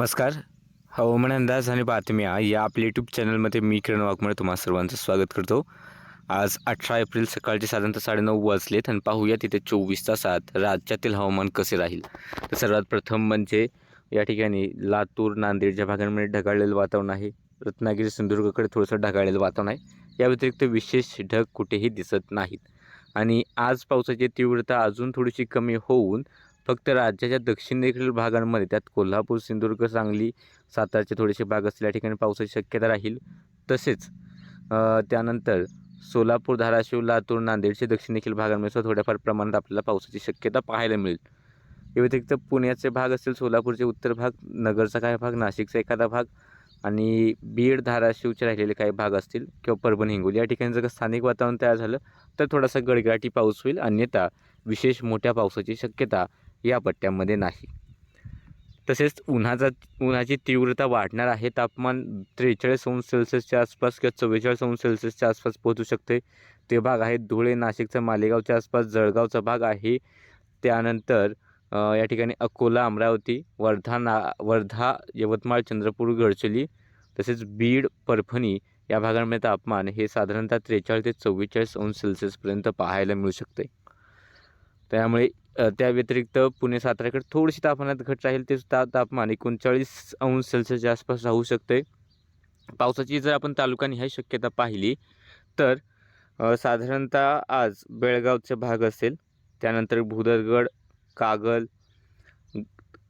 नमस्कार. हो, हवामान अंदाज आणि बातम्या या आपल्या यूट्यूब चॅनलमध्ये मी किरण वाघमळे तुम्हा सर्वांचं स्वागत करतो. आज अठरा एप्रिल सकाळचे साधारणतः साडेनऊ वाजलेत आणि पाहूया तिथे चोवीस तासात राज्यातील हवामान कसे राहील. तर सर्वात प्रथम म्हणजे या ठिकाणी लातूर नांदेडच्या भागांमध्ये ढगाळलेलं वातावरण आहे रत्नागिरी सिंधुदुर्गकडे थोडंसं ढगाळलेलं वातावरण आहे. या व्यतिरिक्त विशेष ढग कुठेही दिसत नाहीत. आणि आज पावसाची तीव्रता अजून थोडीशी कमी होऊन फक्त राज्याच्या दक्षिणेकडील भागांमध्ये त्यात कोल्हापूर सिंधुदुर्ग सांगली सातारचे थोडेसे भाग असतील या ठिकाणी पावसाची शक्यता राहील. तसेच त्यानंतर सोलापूर धाराशिव लातूर नांदेडचे दक्षिण देखील भागांमध्ये सुद्धा थोड्याफार प्रमाणात आपल्याला पावसाची शक्यता पाहायला मिळेल. या व्यतिरिक्त पुण्याचे भाग असतील सोलापूरचे उत्तर भाग नगरचा काही भाग नाशिकचा एखादा भाग आणि बीड धाराशिवचे राहिलेले काही भाग असतील किंवा परभणी हिंगोली या ठिकाणी जर का स्थानिक वातावरण तयार झालं तर थोडासा गडगडाटी पाऊस होईल. अन्यथा विशेष मोठ्या पावसाची शक्यता या पट्ट्यामध्ये नाही. तसेच उन्हाचा उन्हाची तीव्रता वाढणार आहे. तापमान त्रेचाळीस अंश सेल्सिअसच्या आसपास किंवा चव्वेचाळीस अंश सेल्सिअसच्या आसपास पोहोचू शकते. ते भाग आहे धुळे नाशिकचा मालेगावच्या आसपास जळगावचा भाग आहे. त्यानंतर या ठिकाणी अकोला अमरावती वर्धा ना वर्धा यवतमाळ चंद्रपूर गडचिरोली तसेच बीड परभणी या भागांमध्ये तापमान हे साधारणतः त्रेचाळीस ते चव्वेचाळीस अंश सेल्सिअसपर्यंत पाहायला मिळू शकते. त्यामुळे त्या व्यतिरिक्त पुणे साताऱ्याकडे थोडीशी तापमानात घट राहील ते सुद्धा तापमान एकोणचाळीस अंश सेल्सिअसच्या आसपास राहू शकते. पावसाची जर आपण तालुकानिहाय शक्यता पाहिली तर साधारणतः आज बेळगावचा भाग असेल त्यानंतर भुदरगड कागल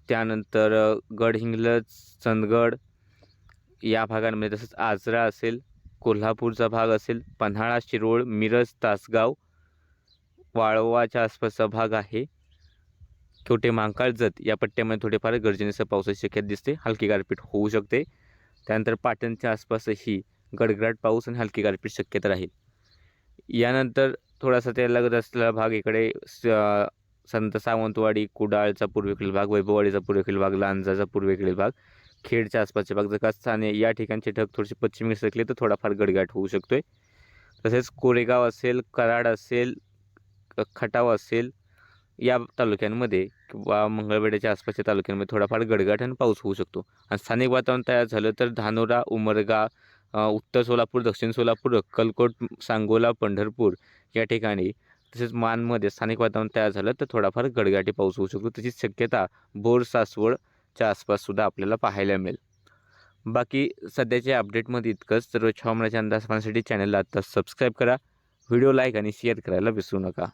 त्यानंतर गडहिंग्लज चंदगड या भागांमध्ये तसंच आजरा असेल कोल्हापूरचा भाग असेल पन्हाळा शिरोळ मिरज तासगाव वाळवाच्या आसपासचा भाग आहे. छोटे महाकाळ जत या पट्ट्यामध्ये थोडेफार गर्जनेसह पावसाची शक्यता दिसते. हलकी गारपीट होऊ शकते. त्यानंतर पाटणच्या आसपासही गडगडाट पाऊस आणि हलकी गारपीट शक्यता राहील. यानंतर थोडासा त्या लगत असलेला भाग इकडे स- संत सावंतवाडी कुडाळचा पूर्वेकडील भाग वैभववाडीचा पूर्वेकडील भाग लांजाचा पूर्वेकडील भाग खेडच्या आसपासचे भाग. जर का स्थाने या ठिकाणचे ढग थोडेसे पश्चिमेकडे सरकले तर थोडाफार गडगाट होऊ शकतो आहे तसेच कोरेगाव असेल कराड असेल खटाव असेल या तालुक्यांमध्ये किंवा मंगळवेड्याच्या आसपासच्या तालुक्यांमध्ये थोडाफार गडगडाट आणि पाऊस होऊ शकतो. आणि स्थानिक वातावरण तयार झालं तर धानोरा उमरगा उत्तर सोलापूर दक्षिण सोलापूर अक्कलकोट सांगोला पंढरपूर या ठिकाणी तसेच मानमध्ये स्थानिक वातावरण तयार झालं तर थोडाफार गडगाटी पाऊस होऊ शकतो. त्याची शक्यता बोर सासवडच्या आसपाससुद्धा आपल्याला पाहायला मिळेल. बाकी सध्याच्या अपडेटमध्ये इतकंच. सर्व हवामानाच्या अंदाज पाहण्यासाठी चॅनलला आता सबस्क्राईब करा. व्हिडिओ लाईक आणि शेअर करायला विसरू नका.